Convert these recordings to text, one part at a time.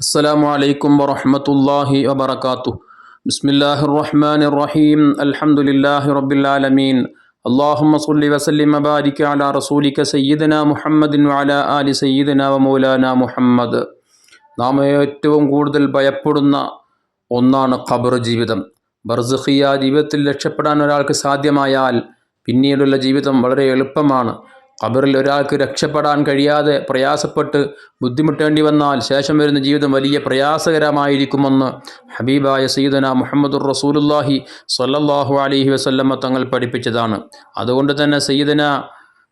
السلام عليكم ورحمة الله وبركاته بسم الله الرحمن الرحيم الحمد لله رب العالمين اللهم صل وسلم وبارك على رسولك سيدنا محمد وعلى آل سيدنا ومولانا മുഹമ്മദ് നാം ഏറ്റവും കൂടുതൽ ഭയപ്പെടുന്ന ഒന്നാണ് ഖബർ ജീവിതം ബർസഖിയ ജീവിതത്തിൽ രക്ഷപ്പെടാൻ ഒരാൾക്ക് സാധ്യമായാൽ പിന്നീടുള്ള ജീവിതം വളരെ എളുപ്പമാണ് ഖബറിൽ ഒരാൾക്ക് രക്ഷപ്പെടാൻ കഴിയാതെ പ്രയാസപ്പെട്ട് ബുദ്ധിമുട്ടേണ്ടി വന്നാൽ ശേഷം വരുന്ന ജീവിതം വലിയ പ്രയാസകരമായിരിക്കുമെന്ന് ഹബീബായ സയ്യിദന മുഹമ്മദുർ റസൂലുല്ലാഹി സ്വല്ലല്ലാഹു അലൈഹി വസല്ലമ തങ്ങൾ പഠിപ്പിച്ചതാണ്. അതുകൊണ്ട് തന്നെ സയ്യിദന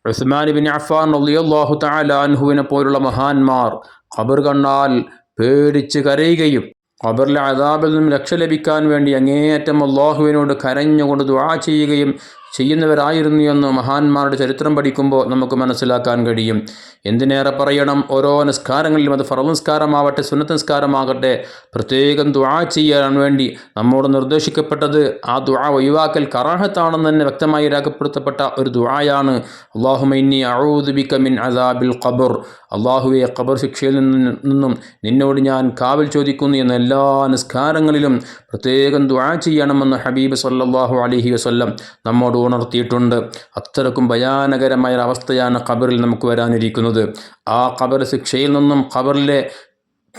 ഉസ്മാൻ ബിൻ അഫാൻ റളിയല്ലാഹു തആല അൻഹുവിനെ പോലുള്ള മഹാന്മാർ ഖബർ കണ്ടാൽ പേടിച്ച് കരയുകയും ഖബറിലെ അതാബിൽ നിന്നും രക്ഷ ലഭിക്കാൻ വേണ്ടി അങ്ങേയറ്റം അള്ളാഹുവിനോട് കരഞ്ഞുകൊണ്ട് ദുആ ചെയ്യുകയും ചെയ്യുന്നവരായിരുന്നു എന്ന് മഹാന്മാരുടെ ചരിത്രം പഠിക്കുമ്പോൾ നമുക്ക് മനസ്സിലാക്കാൻ കഴിയും. എന്തിനേറെ പറയണം? ഓരോ നിസ്കാരങ്ങളിലും അത് ഫറവ് നിസ്കാരമാവട്ടെ സുന്നത്ത് നിസ്കാരമാകട്ടെ പ്രത്യേകം ദുആ ചെയ്യാൻ വേണ്ടി നമ്മോട് നിർദ്ദേശിക്കപ്പെട്ടത് ആ ദുആ ഒഴിവാക്കൽ കറാഹത്താണെന്ന് തന്നെ വ്യക്തമായി രേഖപ്പെടുത്തപ്പെട്ട ഒരു ദുആയാണ്. അള്ളാഹുമൈനി അഴൂദുബിക്ക മിൻ അസാബിൽ ഖബർ. അള്ളാഹുവെ ഖബർ ശിക്ഷയിൽ നിന്നും നിന്നോട് ഞാൻ കാവൽ ചോദിക്കുന്നു എന്ന എല്ലാ നിസ്കാരങ്ങളിലും പ്രത്യേകം ദുആ ചെയ്യണമെന്ന് ഹബീബ് സല്ലാഹു അലഹി വസ്ല്ലം നമ്മോട് ഉണർത്തിയിട്ടുണ്ട് അത്രക്കും ഭയാനകരമായ ഒരവസ്ഥയാണ് ഖബറിൽ നമുക്ക് വരാനിരിക്കുന്നത്. ആ ഖബർ ശിക്ഷയിൽ നിന്നും ഖബറിലെ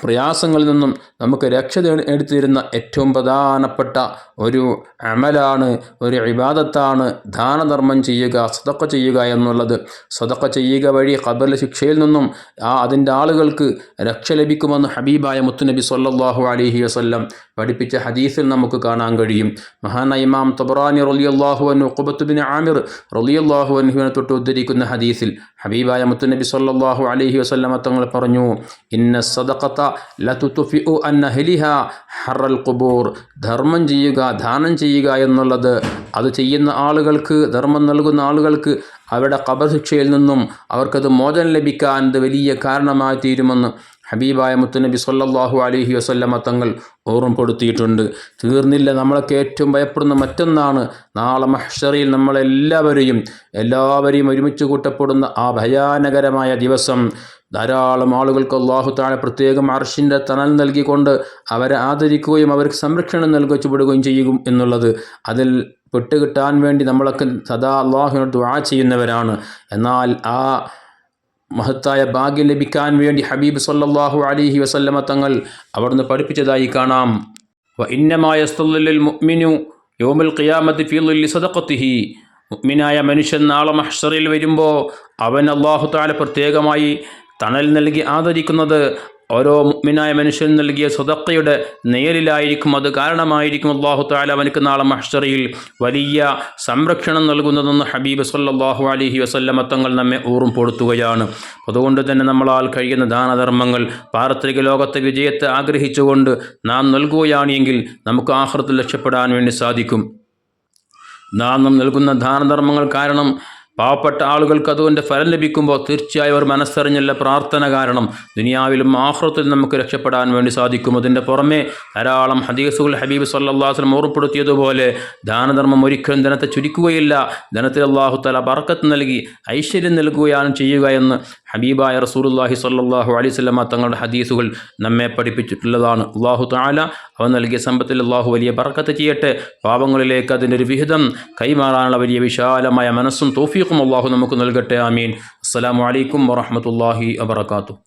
പ്രയാസങ്ങളിൽ നിന്നും നമുക്ക് രക്ഷ എടുത്തിരുന്ന ഏറ്റവും പ്രധാനപ്പെട്ട ഒരു അമലാണ് ഒരു ഇബാദത്താണ് ദാനധർമ്മം ചെയ്യുക സതക്ക ചെയ്യുക എന്നുള്ളത്. സതക്ക ചെയ്യുക വഴി ഖബറിലെ ശിക്ഷയിൽ നിന്നും ആ അതിന്റെ ആളുകൾക്ക് രക്ഷ ലഭിക്കുമെന്ന് ഹബീബായ മുത്തുനബി സല്ലാഹു അലഹി വസ്ല്ലം പഠിപ്പിച്ച ഹദീസിൽ നമുക്ക് കാണാൻ കഴിയും. മഹാന ഇമാം തബറാനി റലിയല്ലാഹു അൻ ഉഖബത്തുബിൻ ആമിർ റലിയല്ലാഹു അൻഹുവിനെ തൊട്ട് ഉദ്ധരിക്കുന്ന ഹദീസിൽ ഹബീബായ മുത്തുനബി സല്ലാഹു അലഹി വസ്ലമ തങ്ങൾ പറഞ്ഞു ഇന്ന സദഖത്ത ലതുത്തുഫിഉ അന്ന ഹെലിഹ ഹറൽ കുബൂർ ധർമ്മം ചെയ്യുക ദാനം ചെയ്യുക എന്നുള്ളത് അത് ചെയ്യുന്ന ആളുകൾക്ക് ധർമ്മം നൽകുന്ന ആളുകൾക്ക് അവരുടെ ഖബർ ശിക്ഷയിൽ നിന്നും അവർക്കത് മോചനം ലഭിക്കാൻ വലിയ കാരണമായി തീരുമെന്ന് ഹബീബായ മുത്തുനബി സല്ലാഹു അലഹി വസല്ലമ തങ്ങൾ ഓർമ്മപ്പെടുത്തിയിട്ടുണ്ട്. തീർന്നില്ല നമ്മളൊക്കെ ഏറ്റവും ഭയപ്പെടുന്ന മറ്റൊന്നാണ് നാളെ മഹ്ഷറിയിൽ നമ്മളെല്ലാവരെയും എല്ലാവരെയും ഒരുമിച്ച് കൂട്ടപ്പെടുന്ന ആ ഭയാനകരമായ ദിവസം. ധാരാളം ആളുകൾക്ക് അള്ളാഹു താഴെ പ്രത്യേകം അർഷിന്റെ തണൽ നൽകിക്കൊണ്ട് അവരെ ആദരിക്കുകയും അവർക്ക് സംരക്ഷണം നൽകച്ചുപെടുകയും ചെയ്യും എന്നുള്ളത് അതിൽ പെട്ടുകിട്ടാൻ വേണ്ടി നമ്മളൊക്കെ സദാ അള്ളാഹുവിനോട് ദുആ ചെയ്യുന്നവരാണ്. എന്നാൽ ആ മഹത്തായ ഭാഗ്യം ലഭിക്കാൻ വേണ്ടി ഹബീബ് സല്ലാഹു അലിഹി വസല്ലമ തങ്ങൾ അവിടുന്ന് പഠിപ്പിച്ചതായി കാണാം. ഇന്നമായ മുഅ്മിനു യോമുൽ ഖിയാമത്തി ഫീലുല്ലി സദഖത്തിഹി. മുഅ്മിനായ മനുഷ്യൻ നാളെ മഹ്സറിൽ വരുമ്പോൾ അവൻ അള്ളാഹു താല പ്രത്യേകമായി തണൽ നൽകി ആദരിക്കുന്നത് ഓരോ മുഗ്മിനായ മനുഷ്യൻ നൽകിയ സ്വതക്കയുടെ നേരിലായിരിക്കും അത്. കാരണമായിരിക്കും അള്ളാഹു താല അവനക്ക് നാളെ മഹ്ഷറിയിൽ വലിയ സംരക്ഷണം നൽകുന്നതെന്ന് ഹബീബ് സല്ലാഹു അലഹി വസല്ലമ തങ്ങൾ നമ്മെ ഓർമ്മപ്പെടുത്തുകയാണ് അതുകൊണ്ട് തന്നെ നമ്മളാൽ കഴിയുന്ന ദാനധർമ്മങ്ങൾ പാരത്രിക ലോകത്തെ വിജയത്തെ ആഗ്രഹിച്ചുകൊണ്ട് നാം നൽകുകയാണെങ്കിൽ നമുക്ക് ആഹൃത്തിൽ രക്ഷപ്പെടാൻ വേണ്ടി സാധിക്കും. നാം നൽകുന്ന ദാനധർമ്മങ്ങൾ കാരണം പാവപ്പെട്ട ആളുകൾക്ക് അതുകൊണ്ട് ഫലം ലഭിക്കുമ്പോൾ തീർച്ചയായും അവർ മനസ്സറിഞ്ഞുള്ള പ്രാർത്ഥന കാരണം ദുനിയാവിലും ആഹ്റത്തിലും നമുക്ക് രക്ഷപ്പെടാൻ വേണ്ടി സാധിക്കും. അതിന്റെ പുറമെ ധാരാളം ഹദീസുൽ ഹബീബ് സല്ലാസ്ലം ഓർപ്പെടുത്തിയതുപോലെ ദാനധർമ്മം ഒരിക്കലും ധനത്തെ ചുരുക്കുകയില്ല. ധനത്തിൽ അള്ളാഹു തല ബർക്കത്ത് നൽകി ഐശ്വര്യം നൽകുകയാണ് ചെയ്യുക എന്ന് ഹബീബായ റസൂലുല്ലാഹി സല്ലാഹു അലൈവല്ലമ തങ്ങളുടെ ഹദീസുകൾ നമ്മെ പഠിപ്പിച്ചിട്ടുള്ളതാണ്. അള്ളാഹു താല അവൻ നൽകിയ സമ്പത്തിൽ അള്ളാഹു വലിയ ബർക്കത്ത് ചെയ്യട്ടെ. പാപങ്ങളിലേക്ക് അതിന്റെ ഒരു വിഹിതം കൈമാറാനുള്ള വലിയ വിശാലമായ മനസ്സും തോഫീഖും അള്ളാഹു നമുക്ക് നൽകട്ടെ. ആമീൻ. അസ്സാം വലൈക്കും വറഹമത്തല്ലാഹി വാത്തു